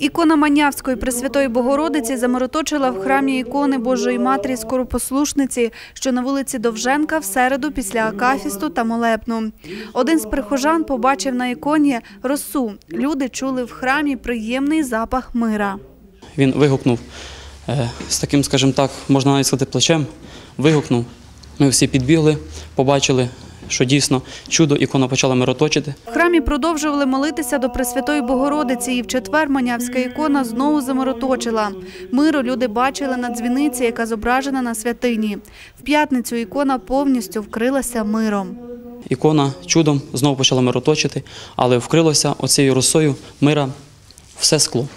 Ікона Манявської Пресвятої Богородиці замироточила в храмі ікони Божої Матері Скоропослушниці, що на вулиці Довженка в середу після Акафісту та молебну. Один з прихожан побачив на іконі росу. Люди чули в храмі приємний запах мира. Він вигукнув е, з таким, скажімо так, можна навіть сказати, плечем. Вигукнув. Ми всі підбігли, побачили, що дійсно чудо ікона почала мироточити. Храмі продовжували молитися до Пресвятої Богородиці, і в четвер Манявська ікона знову замироточила. Миру люди бачили на дзвіниці, яка зображена на святині. В п'ятницю ікона повністю вкрилася миром. Ікона чудом знову почала мироточити, але вкрилося оцією росою мира все скло.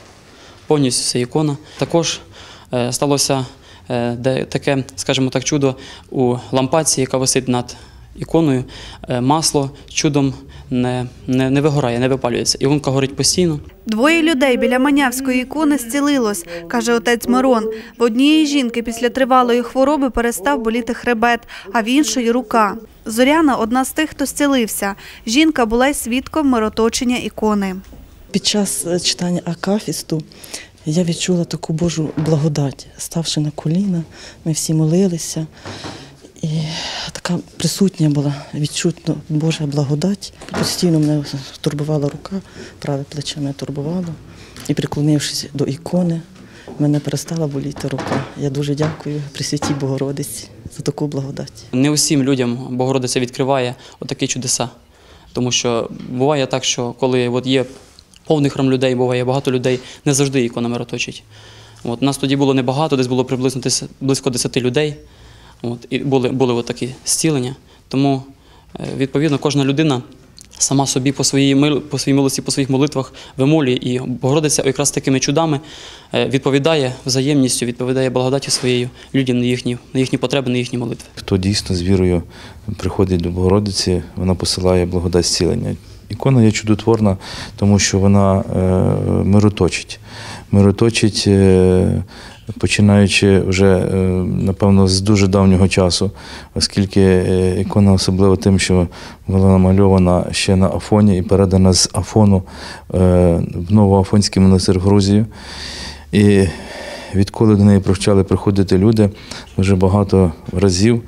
Повністю вся ікона. Також е, сталося е, таке, скажімо так, чудо у лампаці, яка висить над іконою. Е, Масло чудом не, не, не вигорає, не випалюється. Іконка горить постійно. Двоє людей біля Манявської ікони зцілилось, каже отець Мирон. В однієї жінки після тривалої хвороби перестав боліти хребет, а в іншої рука. Зоряна одна з тих, хто зцілився. Жінка була й свідком мироточення ікони. Під час е, читання Акафісту я відчула таку Божу благодать. Ставши на коліна, ми всі молилися. І така присутня була відчутно Божа благодать. Постійно мене турбувала рука, праве плече мене турбувало. І приклонившись до ікони, мене перестала боліти рука. Я дуже дякую Пресвятій Богородиці за таку благодать. Не усім людям Богородиця відкриває отакі чудеса. Тому що буває так, що коли от є повний храм людей, буває багато людей, не завжди ікона мироточить. От, нас тоді було небагато, десь було приблизно близько 10 людей. От, і були, були такі зцілення. Тому, е, відповідно, кожна людина сама собі по своїй, по своїй милості, по своїх молитвах вимолює. І Богородиця якраз такими чудами е, відповідає взаємністю, відповідає благодаті своєю людям на їхні, на їхні потреби, на їхні молитви. Хто дійсно з вірою приходить до Богородиці, вона посилає благодать зцілення. Ікона є чудотворна, тому що вона е, мироточить. Мироточить, починаючи вже, е, напевно, з дуже давнього часу, оскільки е, ікона особлива тим, що була намальована ще на Афоні і передана з Афону е, в Новоафонський монастир в Грузію. І відколи до неї почали приходити люди, дуже багато разів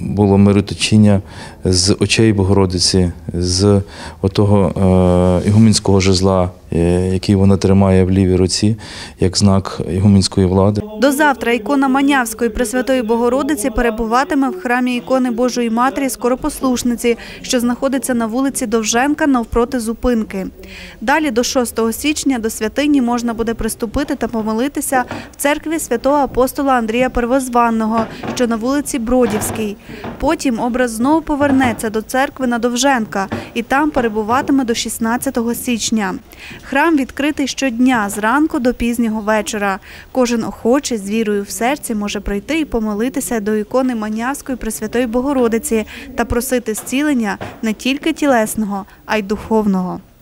було мироточіння з очей Богородиці, з отого е, ігумінського жезла, е, який вона тримає в лівій руці, як знак ігумінської влади. До завтра ікона Манявської Пресвятої Богородиці перебуватиме в храмі ікони Божої Матері Скоропослушниці, що знаходиться на вулиці Довженка навпроти зупинки. Далі до 6 січня до святині можна буде приступити та помолитися в церкві святого апостола Андрія Первозванного, що на вулиці Бродівській. Потім образ знову повернеться до церкви на Довженка і там перебуватиме до 16 січня. Храм відкритий щодня зранку до пізнього вечора. Кожен охочий з вірою в серці може прийти і помолитися до ікони Манявської Пресвятої Богородиці та просити зцілення не тільки тілесного, а й духовного.